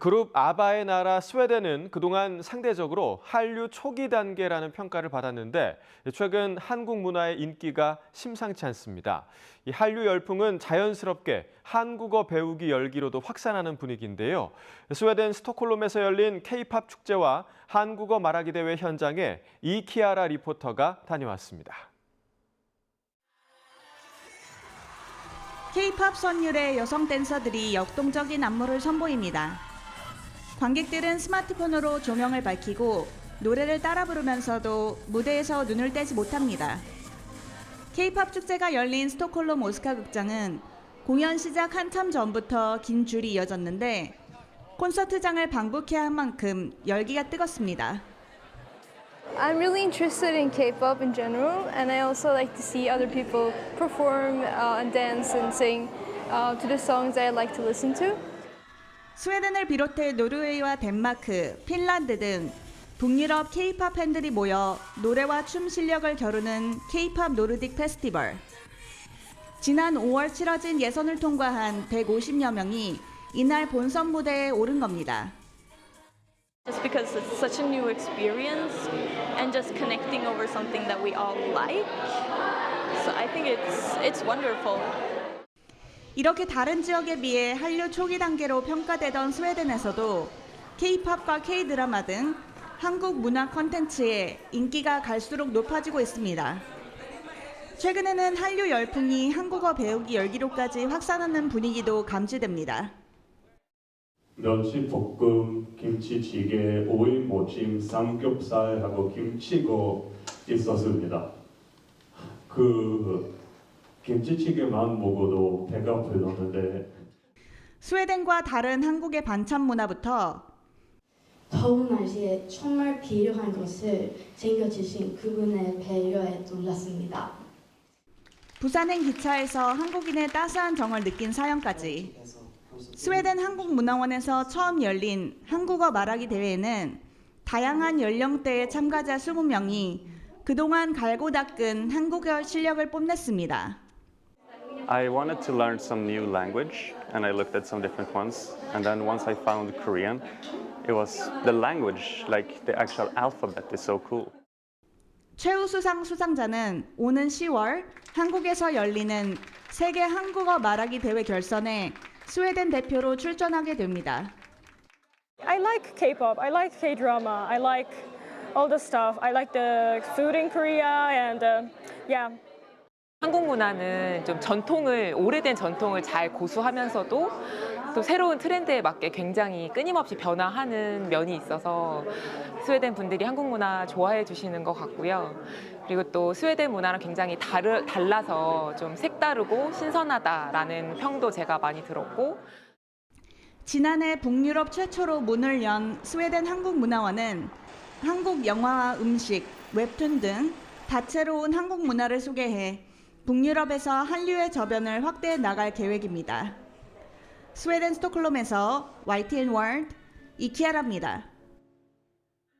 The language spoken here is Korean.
그룹 아바의 나라 스웨덴은 그동안 상대적으로 한류 초기 단계라는 평가를 받았는데 최근 한국 문화의 인기가 심상치 않습니다. 이 한류 열풍은 자연스럽게 한국어 배우기 열기로도 확산하는 분위기인데요. 스웨덴 스톡홀름에서 열린 K-팝 축제와 한국어 말하기 대회 현장에 이키아라 리포터가 다녀왔습니다. K-팝 선율의 여성 댄서들이 역동적인 안무를 선보입니다. 관객들은 스마트폰으로 조명을 밝히고 노래를 따라 부르면서도 무대에서 눈을 떼지 못합니다. K-팝 축제가 열린 스톡홀름 오스카 극장은 공연 시작 한참 전부터 긴 줄이 이어졌는데 콘서트장을 방북해야 한 만큼 열기가 뜨겁습니다. I'm really interested in K-pop in general, and I also like to see other people perform uh, and dance and sing uh, to the songs I like to listen to. 스웨덴을 비롯해 노르웨이와 덴마크, 핀란드 등 북유럽 K-팝 팬들이 모여 노래와 춤 실력을 겨루는 K-팝 노르딕 페스티벌. 지난 5월 치러진 예선을 통과한 150여 명이 이날 본선 무대에 오른 겁니다. just because it's such a new experience and just connecting over something that we all like. So I think it's it's wonderful. 이렇게 다른 지역에 비해 한류 초기 단계로 평가되던 스웨덴에서도 K-팝과 K-드라마 등 한국 문화 콘텐츠의 인기가 갈수록 높아지고 있습니다. 최근에는 한류 열풍이 한국어 배우기 열기로까지 확산하는 분위기도 감지됩니다. 멸치 볶음, 김치찌개, 오이 모찜, 삼겹살하고 김치고 있었습니다. 그 김치찌개만 먹어도 배가 불렀는데 스웨덴과 다른 한국의 반찬 문화부터 더운 날씨에 정말 필요한 것을 챙겨주신 그분의 배려에 놀랐습니다. 부산행 기차에서 한국인의 따스한 정을 느낀 사연까지 스웨덴 한국문화원에서 처음 열린 한국어 말하기 대회에는 다양한 연령대의 참가자 20명이 그동안 갈고 닦은 한국어 실력을 뽐냈습니다. I wanted to learn some new language and I looked at some different ones. And then once I found Korean, it was the language, like the actual alphabet is so cool. 최우수상 수상자는 오는 10월 한국에서 열리는 세계 한국어 말하기 대회 결선에 스웨덴 대표로 출전하게 됩니다. I like K-pop. I like K-drama. I like all the stuff. I like the food in Korea and uh, yeah. 한국 문화는 좀 전통을 오래된 전통을 잘 고수하면서도 또 새로운 트렌드에 맞게 굉장히 끊임없이 변화하는 면이 있어서 스웨덴 분들이 한국 문화 좋아해 주시는 것 같고요. 그리고 또 스웨덴 문화랑 굉장히 다르, 달라서 좀 색다르고 신선하다라는 평도 제가 많이 들었고 지난해 북유럽 최초로 문을 연 스웨덴 한국문화원은 한국 영화와 음식, 웹툰 등 다채로운 한국 문화를 소개해 북유럽에서 한류의 저변을 확대해 나갈 계획입니다. 스웨덴 스톡홀름에서 YTN 월드 이키아라입니다.